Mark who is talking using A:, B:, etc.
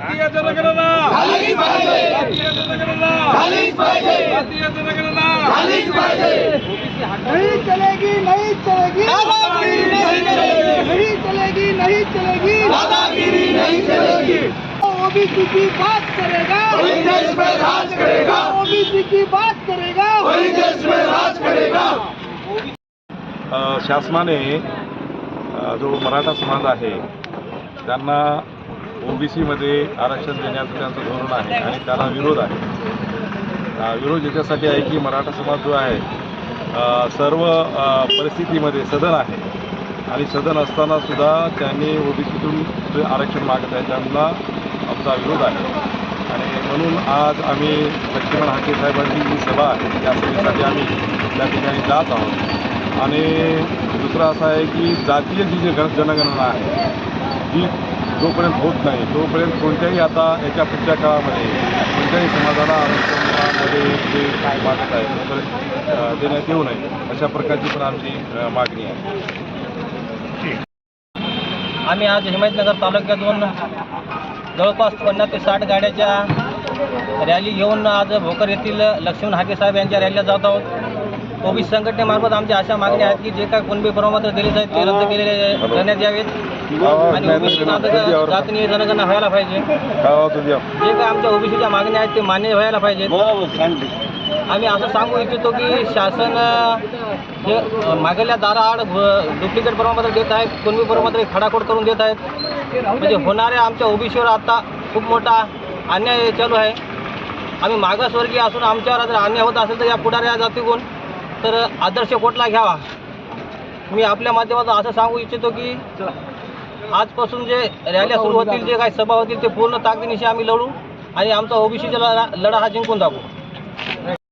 A: जातीय जनगणना।
B: पाहिजे पाहिजे पाहिजे
C: नहीं चलेगी नहीं चलेगी।
B: दादागिरी नहीं चलेगी।
C: नहीं चलेगी नहीं चलेगी।
B: दादागिरी नहीं चलेगी।
C: ओबीसी की बात करेगा।
B: वही देश में राज करेगा।
C: ओबीसी की बात करेगा।
B: वही देश में राज करेगा।
A: जो मराठा समाज है ओबीसीमध्ये आरक्षण देण्याचं त्यांचं धोरण आहे आणि त्याला विरोध आहे. विरोध याच्यासाठी आहे की मराठा समाज जो आहे सर्व परिस्थितीमध्ये सदन आहे. आणि सदन असताना सुद्धा त्यांनी ओबीसीतून जे आरक्षण मागत आहे त्यांना आमचा विरोध आहे. आणि म्हणून आज आम्ही लक्ष्मण हाके साहेबांची जी सभा आहे त्या सभेसाठी आम्ही त्या ठिकाणी जात आहोत. आणि दुसरं असं आहे की जातीय जी जी जनगणना आहे जी जोपर्यंत होत नाही तोपर्यंत कोणत्याही आता याच्या पुढच्या काळामध्ये कोणत्याही समाजाला आरक्षणामध्ये जे काय मागत आहे देण्यात येऊ नये अशा प्रकारची पण आमची मागणी आहे.
D: आम्ही आज हिमायतनगर तालुक्यातून जवळपास पन्नास ते साठ गाड्याच्या रॅली घेऊन आज भोकर येथील लक्ष्मण हाके साहेब यांच्या रॅलीला जात आहोत. ओबीसी संघटनेमार्फत आमच्या अशा मागण्या आहेत की जे काय कुणबी प्रमाणपत्र दिले आहेत ते रद्द केलेले करण्यात यावेत. आणि ओबीसी जातनीय जनगणना व्हायला पाहिजे. जे काय आमच्या ओबीसीच्या मागण्या आहेत ते मान्य व्हायला पाहिजेत आम्ही असं सांगू इच्छितो की शासन हे मागेल्या दाराआड डुप्लिकेट प्रमाणपत्र देत आहेत कुणबी प्रमाणपत्र खडाखोड करून देत आहेत. म्हणजे होणाऱ्या आमच्या ओबीसीवर आता खूप मोठा अन्याय चालू आहे. आम्ही मागासवर्गीय असून आमच्यावर जर अन्याय होत असेल तर या पुढाऱ्या जातीकडून तर आदर्श कोटला घ्यावा. मी आपल्या माध्यमातून असं सांगू इच्छितो की आजपासून जे रॅल्या सुरू होतील जे काही सभा होतील ते पूर्ण ताकदीनिशी आम्ही लढू आणि आमचा ओबीसीचा लढा लढा हा जिंकून दाखवू.